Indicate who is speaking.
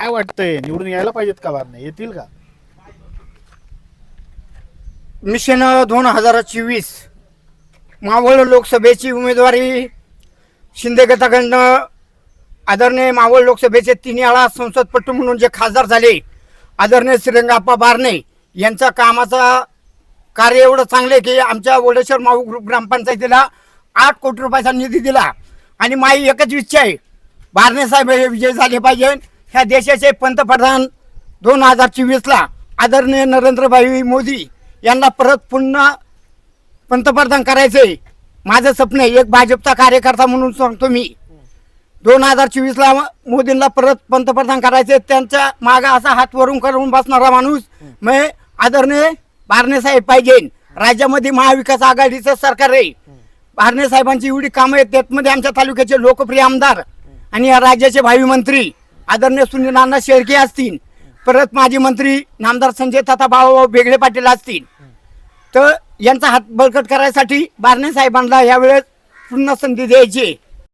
Speaker 1: काय वाटतंय? निवडून यायला पाहिजेत का वारणे? येतील का?
Speaker 2: मिशन दोन हजार चोवीस मावळ लोकसभेची उमेदवारी शिंदे गटाकडनं आदरणीय मावळ लोकसभेचे तिन्ही आळा संसदपट्टू म्हणून जे खासदार झाले आदरणीय श्रीरंगाप्पा बारणे यांचा कामाचा कार्य एवढं चांगलं आहे की आमच्या वडेश्वर माऊ ग्रुप ग्रामपंचायतीला आठ कोटी रुपयाचा निधी दिला. आणि माई एकच इच्छा आहे बारणे साहेब हे विजय झाले पाहिजे ह्या देशाचे पंतप्रधान दोन हजार चोवीसला आदरणीय नरेंद्रभाई मोदी यांना परत पुन्हा पंतप्रधान करायचंय माझं स्वप्न आहे एक भाजपचा कार्यकर्ता म्हणून सांगतो मी. दोन हजार चोवीसला मोदींना परत पंतप्रधान करायचे. त्यांच्या मागे असा हात वरून करून बसणारा माणूस मग आदरणीय बारणेसाहेब पाहिजे. राज्यामध्ये महाविकास आघाडीचं सरकार आहे. बारणेसाहेबांची एवढी कामं आहेत. त्यातमध्ये आमच्या तालुक्याचे लोकप्रिय आमदार आणि या राज्याचे भावी मंत्री. आदरणीय सुनील नाना शेळके असतील परत माजी मंत्री नामदार संजय तथा भाऊभाऊ बेगडे पाटील असतील तर यांचा हात बळकट करायसाठी बारणे साहेबांना यावेळेस पुन्हा संधी द्यायची आहे.